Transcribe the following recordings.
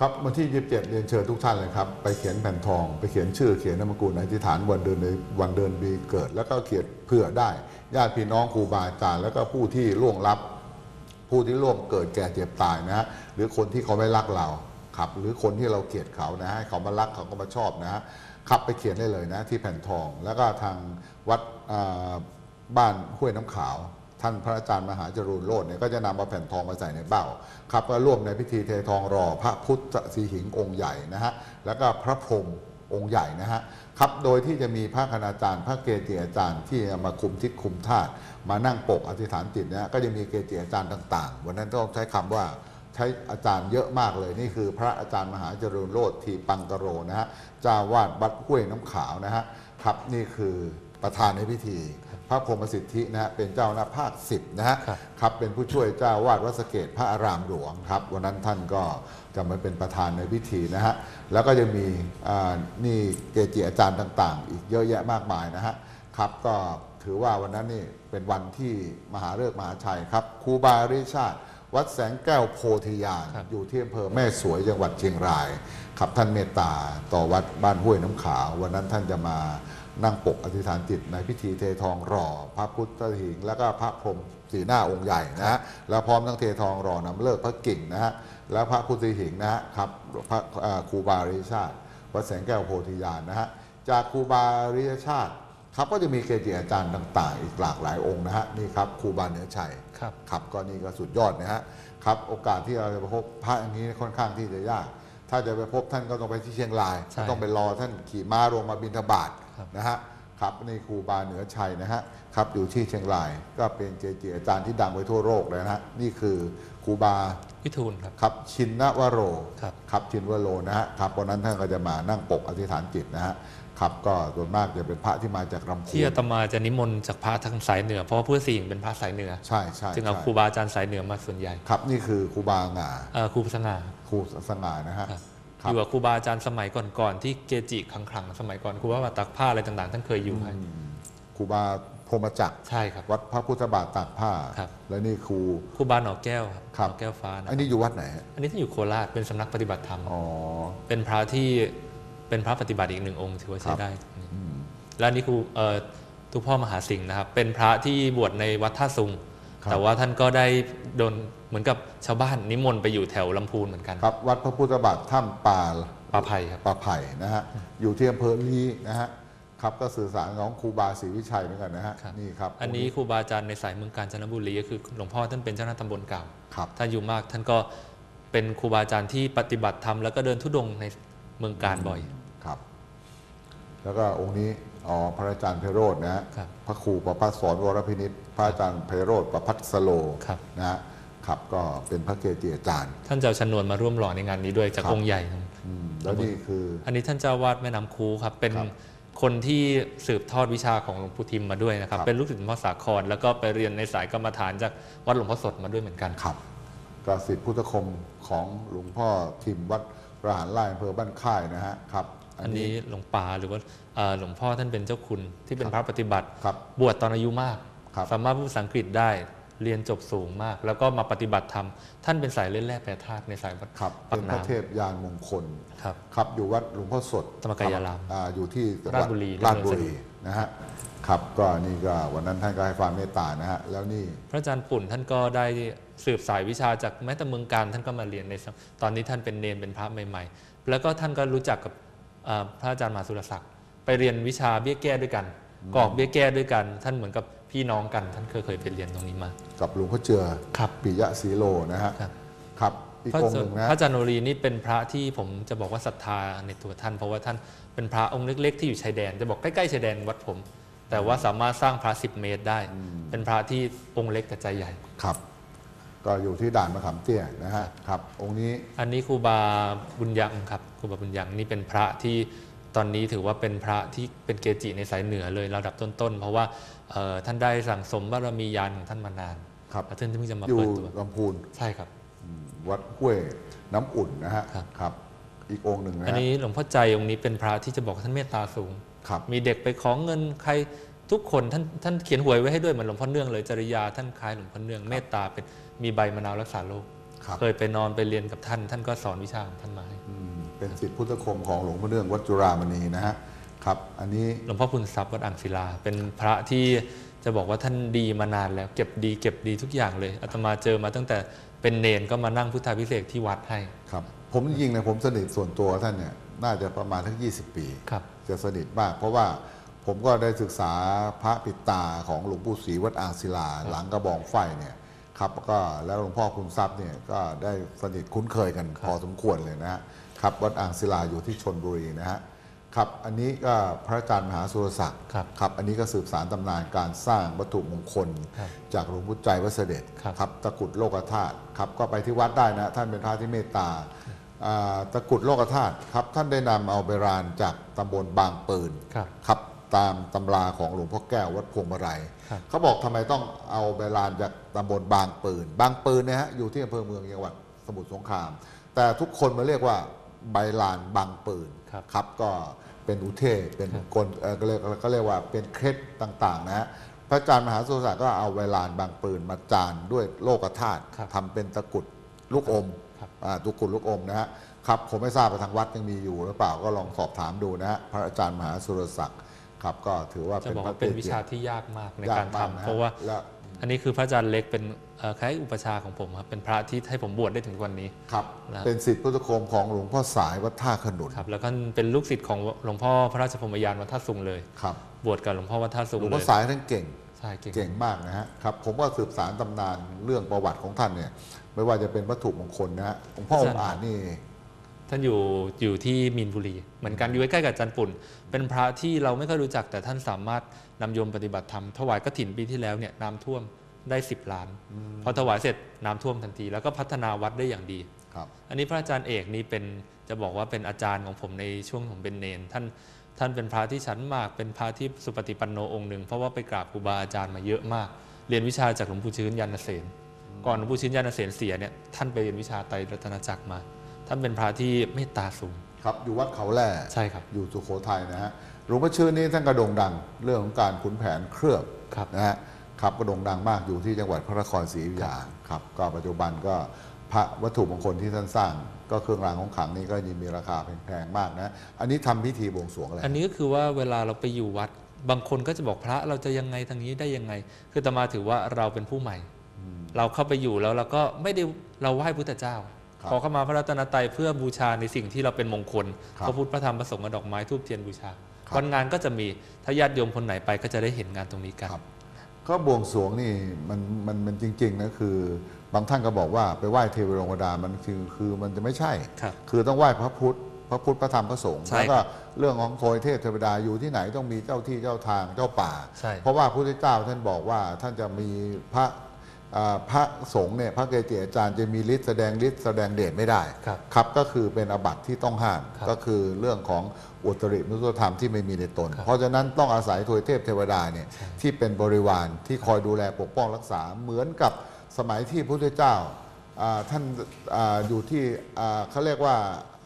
ครับวันที่ 27 เรียนเชิญทุกท่านเลยครับไปเขียนแผ่นทองไปเขียนชื่อเขียนนามสกุลอธิษฐานวันเดือนในวันเดือนปีเกิด แล้วก็เขียนเผื่อได้ญาติพี่น้องครูบาอาจารย์แล้วก็ผู้ที่ล่วงลับ ผู้ที่ร่วมเกิดแก่เจ็บตายนะฮะหรือคนที่เขาไม่รักเราครับหรือคนที่เราเกลียดเขานะฮะให้เขามารักเขาก็มาชอบนะฮะขับไปเขียนได้เลยนะที่แผ่นทองแล้วก็ทางวัดบ้านห้วยน้ำขาว ท่านพระอาจารย์มหาจรูนโลดเนี่ยก็จะนำเอาแผ่นทองมาใส่ในเบ้าครับก็ร่วมในพิธีเททองรอพระพุทธสีหิงองค์ใหญ่นะฮะแล้วก็พระพรหมองค์ใหญ่นะฮะครับโดยที่จะมีพระคณาจารย์ พระเกจิอาจารย์ที่มาคุมทิศคุมธาตุมานั่งปกอธิษฐานจิตนะก็จะมีเกจิอาจารย์ต่าง ๆ วันนั้นต้องใช้คำว่าใช้อาจารย์เยอะมากเลยนี่คือพระอาจารย์มหาจรูนโลดทีปังกโรนะฮะเจ้าวาดวัดห้วยน้ำขาวนะฮะครับนี่คือประธานในพิธี พระพรหมสิทธินะฮะเป็นเจ้าหน้าภาคสิบนะฮะครับครับเป็นผู้ช่วยเจ้าวาดวัดสะเกตพระอารามหลวงครับ วันนั้นท่านก็จะมาเป็นประธานในพิธีนะฮะแล้วก็จะมีอ่านี่เกจิอาจารย์ต่างๆ อีกเยอะแยะมากมายนะฮะครับก็ถือว่าวันนั้นนี่เป็นวันที่มหาฤกษ์มหาชัยครับครูบาอริชาติ วัดแสงแก้วโพธิญาณครับ อยู่ที่อำเภอแม่สวยจังหวัดเชียงรายครับท่านเมตตาต่อวัดบ้านห้วยน้ำขาว วันนั้นท่านจะมา นั่งปกอธิษฐานจิตในพิธีเททองหล่อพระพุทธหิง แล้วก็พระพรหมสีหน้าองค์ใหญ่นะฮะแล้วพร้อมทั้งเททองหล่อนำเลิกพระกิ่งนะฮะแล้วพระพุทธหิงนะฮะครับพระอ่าครูบาอริยชาติวัดแสงแก้วโพธิญาณนะฮะจากครูบาอริยชาติครับก็จะมีเกจิอาจารย์ต่าง ๆ อีกหลากหลายองค์นะฮะนี่ครับครูบาเหนือชัยครับครับก็นี่ก็สุดยอดนะฮะครับโอกาสที่เราจะไปพบพระอย่างนี้ค่อนข้างที่จะยาก ถ้าจะไปพบท่านก็ต้องไปที่เชียงรายใช่ต้องไปรอท่านขี่ม้าลงมาบินทบาทครับ นะฮะครับนี่ครูบาเหนือชัยนะฮะครับอยู่ที่เชียงรายก็เป็นเกจิอาจารย์ที่ดังไปทั่วโลกเลยนะฮะนี่คือครูบาวิทูลครับครับชินนวโรครับครับชินวโรนะฮะครับวันนั้นท่านก็จะมานั่งปกอธิษฐานจิตนะฮะครับก็ส่วนมากจะเป็นพระที่มาจากลำพูที่อาตนมาจะนิมนต์จากพระทางสายเหนือเพราะว่าผู้สิงห์เป็นพระสายเหนือใช่ใช่จึงเอาใช่ครูบาอาจารย์สายเหนือมาส่วนใหญ่ครับนี่คือครูบางาเอ่อครูสง่าครูสง่านะฮะครับค อรับยู่กับครูบาอาจารย์สมัยก่อนๆที่เกจิขลังๆสมัยก่อนครูบาว่าตักผ้าอะไรต่างๆ ท่านเคยอยู่ให้ครูบาพรหมจักรใช่ครับ วัดพระพุทธบาทตากผ้าครับและนี่ครูครูบาหนอแก้วครับครับหนอแก้วฟ้านะอันนี้อยู่วัดไหนฮะอันนี้ท่านอยู่โคราชเป็นสำนักปฏิบัติธรรมอ๋อเป็นพระที่เป็นพระปฏิบัติอีกหนึ่งองค์ถือว่าคใช้รับได้ตรงนี้อืมและนี่ครูเอ่อทุกพ่อมหาสิงห์นะครับ เป็นพระที่บวชในวัดท่าซุงครับแต่ว่าท่านก็ได้โดนเห มือนกับชาวบ้านนิมนต์ไปอยู่แถวลำพูนเหมือนกันครับ วัดพระพุทธบาทถ้ำป่าปลาไผ่ครับป่าไผ่นะฮะอยู่ที่อำเภอลีนะฮะครับก็สื่อสารของครูบาศรีวิชัยเหมือนกันนะฮะครับนี่ครับ อันนี้ครูบาอาจารย์ในสายเมืองกาญจนบุรีก็คือหลวงพ่อท่านเป็นเจ้าหน้าตำบลเก่าครับท่านอยู่มากท่านก็เป็นครูบาอาจารย์ที่ปฏิบัติธรรมแล้วก็เดินทุดงค์ในเมืองการบ่อยครับ แล้วก็องค์นี้อ๋อพระอาจารย์ไพโรจน์นะฮะครับพระครูประพัฒสอนวรพินิษพระอาจารย์ไพโรธประพัฒสโลครับนะฮะ ครับก็เป็นพระเกจิอาจารย์ ท่านเจ้าชนวนมาร่วมหล่อในงานนี้ด้วยจากครับองค์ใหญ่อืมแล้วนี่คือ อันนี้ท่านเจ้าวาดแม่น้ำคูครับ เป็นครับคนที่สืบทอดวิชาของหลวงปู่ทิมมาด้วยนะครับ ครับ เป็นลูกศิษย์หลวงพ่อสาคร แล้วก็ไปเรียนในสายกรรมฐานจากวัดหลวงพ่อสดมาด้วยเหมือนกันขับกสิทธิพุทธคมของหลวงพ่อทิมวัดประหารไร่อำเภอบ้านค่ายนะฮะครับ อันนี้หลวงป่าหรือว่าเอ่อหลวงพ่อท่านเป็นเจ้าคุณที่เป็นพระปฏิบัติ ครับบวชตอนอายุมาก ครับ สามารถพูดภาษาอังกฤษได้ เรียนจบสูงมาก แล้วก็มาปฏิบัติธรรม ท่านเป็นสายเล่นแร่แปรธาตุในสายวัดครับปากเป็นน้ำพระเทพยานมงคลครับครับอยู่วัดหลวงพ่อสดธรรมกายารามอ่าอยู่ที่จังหวัดราชบุรี ราชบุเรื่องรีนะฮะครับก็นี่ก็วันนั้นท่านก็ให้ความเมตตานะฮะแล้วนี่ พระอาจารย์ปุ่นท่านก็ได้สืบสายวิชาจากแม้แต่เมืองการท่านก็มาเรียนในสมตอนนี้ท่านเป็นเนนเป็นพระใหม่ ๆ แล้วก็ท่านก็รู้จักกับเอ่อพระอาจารย์มหาสุรศักดิ์ไปเรียนวิชาเบี้ยแก้ด้วยกัน กรอกเบี้ยแก้ด้วยกัน ท่านเหมือนกับพี่น้องกัน ท่านเคยเคยไปเรียนตรงนี้มา กับหลวงพ่อเจือครับปิยะศรีโลนะฮะครับ ครับอีกพระองค์หนึ่งนะพระอาจารย์โนรีนี่เป็นพระที่ผมจะบอกว่าศรัทธาในตัวท่าน เพราะว่าท่านเป็นพระองค์เล็กๆ ที่อยู่ชายแดน จะบอกใกล้ๆชายแดนวัดผม แต่ว่าสามารถสร้างพระ10 เมตรได้ เป็นพระที่องค์เล็กแต่ใจใหญ่ ครับ ก็อยู่ที่ด่านมะขามเตี้ยนะฮะครับ องค์นี้อันนี้ครูบาบุญยังครับครูบาบุญยังนี่เป็นพระที่ ตอนนี้ถือว่าเป็นพระที่เป็นเกจิในสายเหนือเลยระดับต้นๆ เพราะว่าเอ่อท่านได้สั่งสมบารมียานของท่านมานานครับแล้วท่านเพิ่งจะมาอยู่เปิดตัวลำพูนใช่ครับ วัดห้วยน้ำอุ่นนะฮะครับครับอีกองค์หนึ่งนะอันฮะนี้หลวงพ่อใจองค์นี้เป็นพระที่จะบอกว่าท่านเมตตาสูงครับมีเด็กไปขอเงินใครทุกคนท่านท่านเขียนหวยไว้ให้ด้วยเหมือนหลวงพ่อเนื่องเลยจริยาท่านคล้ายหลวงพ่อเนื่องเมตตาเป็นมีใบมะนาวรักษาโรคครับเคยไปนอนไปเรียนกับท่าน ท่านก็สอนวิชาของท่านมาให้อืม เป็นสิทธิพุทธคมของหลวงพ่อเนื่องวัดจุรามณีนะฮะครับอันนี้หลวงพ่อพุนทรัพย์วัดอ่างศิลา เป็นพระที่จะบอกว่าท่านดีมานานแล้ว เก็บดีเก็บดีทุกอย่างเลยอาตมาเจอมาตั้งแต่เป็นเนนก็มานั่งพุทธาพิเศษกที่วัดให้ครับ ผมจริงๆนะผมสนิทส่วนตัวท่านเนี่ยน่าจะประมาณทั้ง 20 ปีครับจะสนิทมาก เพราะว่าผมก็ได้ศึกษาพระปิดตาของหลวงปู่ศรีวัดอ่างศิลา หลังกระบองไฟเนี่ยครับก็แล้วหลวงพ่อคุณทรัพย์เนี่ยก็ได้สนิทคุ้นเคยกันครับพอสมควรเลยนะฮะ ครับวัดอ่างศิลาอยู่ที่ชนบุรีนะฮะครับอันนี้ก็พระอาจารย์มหาสุรศักดิ์ครับครับอันนี้ก็สืบสารตำนานการสร้างวัตถุมงคล ครับจากหลวงพุทธใจวัดเสด็จครับ ครับตะกรุดโลกธาตุครับก็ไปที่วัดได้นะท่านเป็นพระที่เมตตาอ่าตะกรุดโลกธาตุครับท่านได้นำเอาไปรานจากตำบลบางปืน ครับ ครับตามตำราของหลวงพ่อแก้ววัดพวงมาลัยครับเขาบอกทำไมต้องเอาไปรานจากตำบลบางปืน บางปืนเนี่ยฮะอยู่ที่อำเภอเมืองจังหวัดสมุทรสงคราม แต่ทุกคนมาเรียกว่า ใบลานบางปืนครับครับก็เป็นอุเทศเป็นกลเอ่อก็เรียกก็เรียกว่าเป็นเคล็ดต่างๆนะฮะพระอาจารย์มหาสุรศักดิ์ก็เอาใบลานบางปืนมาจานด้วยโลกธาตุครับทำเป็นตะกรุดลูกอมครับอ่าตะกรุดลูกอมนะฮะครับผมไม่ทราบว่าทางวัดยังมีอยู่หรือเปล่าก็ลองสอบถามดูนะฮะพระอาจารย์มหาสุรศักดิ์ครับก็ถือว่าจะเป็นบอกพระว่าเป็นกจิวิชาที่ยากมากในยการทำมนฮเพราะว่า และ อันนี้คือพระอาจารย์เล็กเป็นเอ่อคล้ายอุปชฌาย์ของผมครับเป็นพระที่ให้ผมบวชได้ถึงวันนี้ครับนะเป็นสิทธิพุทธคมของหลวงพ่อสายวัดท่าขนุนครับแล้วก็เป็นลูกศิษย์ของหลวงพ่อพระราชพรหมยานวัดท่าสุงเลยครับบวชกับหลวงพ่อวัดท่าสุงหลวงเลพ่อยสายท่านเก่งใช่เก่งเก่งมากนะฮะครับผมก็สืบสารตำนานเรื่องประวัติของท่านเนี่ยไม่ว่าจะเป็นวัตถุมงคลนะฮะหลวงพ่อองค์อาจนี่ ท่านอยู่อยู่ที่มีนบุรี เหมือนกันอยู่ใกล้ๆกับจันปุ่น เป็นพระที่เราไม่ค่อยรู้จักแต่ท่านสามารถนำโยมปฏิบัติธรรมถวายกฐินปีที่แล้วเนี่ยน้ำท่วมได้ 10 ล้าน พอถวายเสร็จน้ำท่วมทันที แล้วก็พัฒนาวัดได้อย่างดีครับอันนี้พระอาจารย์เอกนี่เป็นจะบอกว่าเป็นอาจารย์ของผมในช่วงผมเป็นเนน ท่านท่านเป็นพระที่ชั้นมาก เป็นพระที่สุปฏิปันโนองค์หนึ่งเพราะว่าไปกราบครูบาอาจารย์มาเยอะมาก เรียนวิชาจากหลวงปู่ชื้นยานเสนก่อนหลวงปู่ชื้นยานเสนเสียเนี่ยท่านไปเรียนวิชาไตรรัตนจักรมา ท่านเป็นพระที่เมตตาสูง ครับ อยู่วัดเขาแร่ใช่ครับ อยู่สุโขทัยนะฮะหลวงพ่อชื่อนี้ท่านกระโด่งดัง เรื่องของการขุนแผนเครือบครับนะฮะครับกระโด่งดังมากอยู่ที่จังหวัดพระนครศรีอยุธยาครับ ก็ปัจจุบันก็พระวัตถุมงคลที่ท่านสร้าง ก็เครื่องรางของขลังนี้ก็ยังมีราคาแพงๆมากนะ อันนี้ทำพิธีบวงสรวงอะไรอันนี้ก็คือว่าเวลาเราไปอยู่วัด บางคนก็จะบอกพระเราจะยังไงทางนี้ได้ยังไง คือตมาถือว่าเราเป็นผู้ใหม่ เราเข้าไปอยู่แล้วเราก็ไม่ได้เราไหว้พุทธเจ้าครับ ขอเข้ามาพระรัตนตรัยเพื่อบูชาในสิ่งที่เราเป็นมงคลครับพระพุทธพระธรรมพระสงฆ์กับดอกไม้ทูบเทียนบูชาครับวันงานก็จะมีถ้าญาติโยมคนไหนไปก็จะได้เห็นงานตรงนี้กันครับก็บวงสรวงนี่มันมันมันจริงๆนะคือบางท่านก็บอกว่าไปไหว้เทวโรงกดามันคือคือมันจะไม่ใช่ครับคือต้องไหว้พระพุทธพระพุทธพระธรรมพระสงฆ์ใช่แล้วก็เรื่องของโทยเทพเทวดาอยู่ที่ไหนต้องมีเจ้าที่เจ้าทางเจ้าป่าใช่เพราะว่าพระพุทธเจ้าท่านบอกว่าท่านจะมีพระอ่า พระสงฆ์เนี่ยพระเกจิอาจารย์จะมีฤทธิ์แสดงฤทธิ์แสดงเดชไม่ได้ครับครับก็คือเป็นอบัติที่ต้องห้ามครับก็คือเรื่องของอุตริมนุสธรรมที่ไม่มีในตนครับเพราะฉะนั้นต้องอาศัยทวยเทพเทวดาเนี่ยใช่ที่เป็นบริวารที่คอยดูแลปกป้องรักษาเหมือนกับสมัยที่พระพุทธเจ้าอ่าท่านอาอยู่ที่อ่าเขาเรียกว่า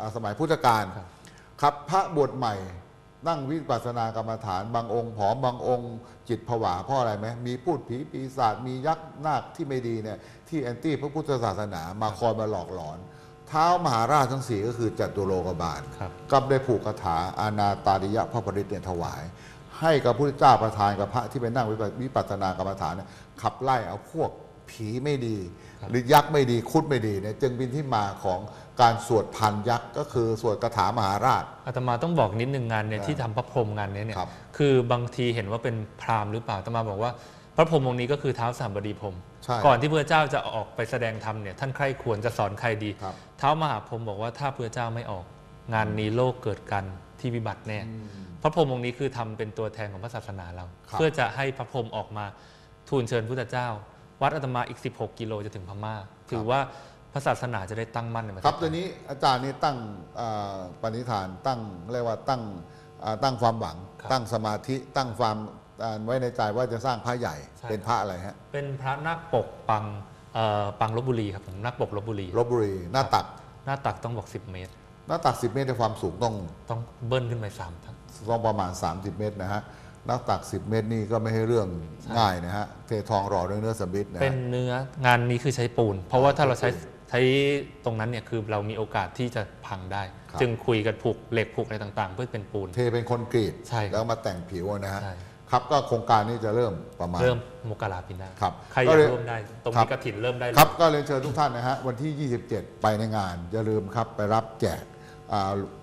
อ่าสมัยพุทธกาลครับครับพระบวชใหม่ นั่งวิปัสสนากรรมฐาน บางองค์ผอมบางองค์จิตผวาเพราะอะไรไหมมีพูดผีปีศาจมียักษ์นาคที่ไม่ดีเนี่ยที่แอนตี้พระพุทธศาสนามาคอยมาหลอกหลอน เท้ามหาราชทั้งสี่ก็คือจตุโลกบาลครับก็ได้ผูกคาถาอาณาตาริยะพระปริตเนี่ยถวาย ให้กับพระพุทธเจ้าประทานกับพระที่ไปนั่งวิปัสสนากรรมฐานเนี่ยขับไล่เอาพวก ผีไม่ดีครับหรือยักษ์ไม่ดีคุดไม่ดีเนี่ยจึงเป็นที่มาของการสวดพันยักษ์ก็คือสวดคาถามหาราชอาตมาต้องบอกนิดหนึ่งงานเนี่ยครับที่ทำพระพรหมงานเนี้ยเนี่ยครับคือบางทีเห็นว่าเป็นพราหมณ์หรือเปล่าอาตมาบอกว่าพระพรหมองค์นี้ก็คือเท้าวสามบดีพรหมใช่ก่อนที่พระเจ้าจะออกไปแสดงธรรมเนี่ยท่านใคร่ควรจะสอนใครดีครับเท้ามหาพรหมบอกว่าถ้าพระเจ้าไม่ออก งานนี้โลกเกิดกันที่วิบัติแน่พระพรหมองค์นี้คือทำเป็นตัวแทนของพระศาสนาเราครับเพื่อจะให้พระพรหมออกมาทูลเชิญพุทธเจ้า วัดอาตมาอีก 16 กิโลจะถึงพม่า ถือว่าพระศาสนาจะได้ตั้งมั่นในประเทศครับไทตัวยนี้อาจารย์นี่ตั้งอ่าปณิธานตั้งเรียกว่าตั้งอ่าตั้งความหวังครับตั้งสมาธิตั้งความอ่าไว้ในใจว่าจะสร้างพระใหญ่ใช่เป็นพระอะไรฮะเป็นพระนาคปกปังเอ่อปังลบบุรีครับผมนาคปกลบบุรีลบบุรีหน้าตักหน้าตักต้องบอก 10 เมตร หน้าตัก 10 เมตรในความสูงต้องต้องเบิ้ลขึ้นไปสามทั้งต้องประมาณ 30 เมตรนะฮะ หน้าตัก 10 เมตรนี่ก็ไม่ให้เรื่องง่ายนะฮะเททองหล่อด้วยเนื้อสำริดนะเป็ฮะนเนื้องานนี้คือใช้ปูน เพราะว่าถ้าเราใช้ใช้ตรงนั้นเนี่ยคือเรามีโอกาสที่จะพังได้ ครับ จึงคุยกันผูกเหล็กผูกอะไรต่างๆ เพื่อเป็นปูน เทเป็นคอนกรีตใช่ครับแล้วมาแต่งผิวนะฮะใช่ ครับก็โครงการนี้จะเริ่มประมาณ เริ่มมกราปีหน้าครับใครอก็ยากเลยร่วมได้ ตรงครันี้บ กระถินเริ่มได้เลย ครับก็เรียนเชิญทุกท่านนะฮะวันที่ 27 ไปในงานอย่าลืมครับไปรับแจกอ่า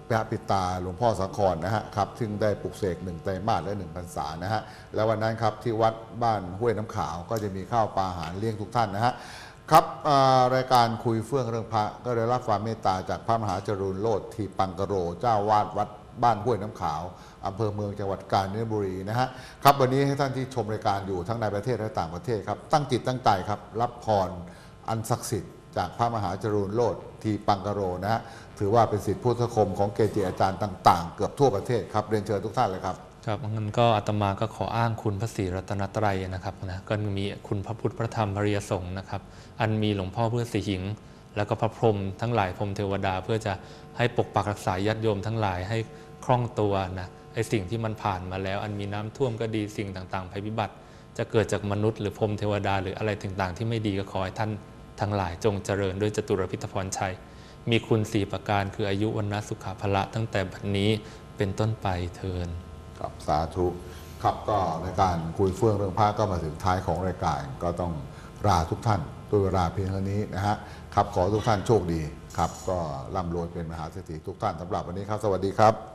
พระปิตาหลวงพ่อสังครนะฮะครับซึ่งได้ปลุกเสกหนึ่งไตรมาสและหนึ่งพรรษานะฮะแล้ววันนั้นครับที่วัดบ้านห้วยน้ำขาวก็จะมีข้าวปลาอาหารเลี้ยงทุกท่านนะฮะครับรายการคุยเฟื่องเรื่องพระก็ได้รับความเมตตาจากพระมหาจรูนโลดทีปังกโร เจ้าวาดวัดบ้านห้วยน้ำขาวอำเภอเมืองจังหวัดกาญจนบุรีนะฮะครับวันนี้ให้ท่านที่ชมรายการอยู่ทั้งในประเทศและต่างประเทศครับตั้งจิตตั้งใจครับรับพรอันศักดิ์สิทธิ์จากพระมหาจรูนโลดทีปังกโรนะฮะ ถือว่าเป็นสิทธิพุทธคมของเกจิอาจารย์ต่าง ๆ เกือบทั่วประเทศครับเรียนเชิญทุกท่านเลยครับครับงั้นก็อาตมาก็ขออ้างคุณพระศรีรัตนตรัยนะครับนะก็มีคุณพระพุทธพระธรรมพระริยสงฆ์นะครับ อันมีหลวงพ่อเพื่อสีหิง แล้วก็พระพรหมทั้งหลายพรหมเทวดาเพื่อจะให้ปกปักรักษาญาติโยมทั้งหลายให้คล่องตัวนะไอ้สิ่งที่มันผ่านมาแล้ว อันมีน้ำท่วมก็ดีสิ่งต่างๆภัยพิบัติ จะเกิดจากมนุษย์หรือพรหมเทวดาหรืออะไรต่างๆ ที่ไม่ดีก็ขอให้ท่านทั้งหลายจงเจริญด้วยจตุรพิธพรชัย มีคุณสี่ประการคืออายุวันนะสุขภละตั้งแต่บัดนี้เป็นต้นไปเทินครับสาธุครับก็ในการคุยเฟื่องเรื่องพระก็มาถึงท้ายของรายการก็ต้องลาทุกท่านด้วยเวลาเพียงเท่านี้นะฮะครับขอทุกท่านโชคดีครับ ก็ร่ำรวยเป็นมหาเศรษฐีทุกท่านสำหรับวันนี้ครับ สวัสดีครับ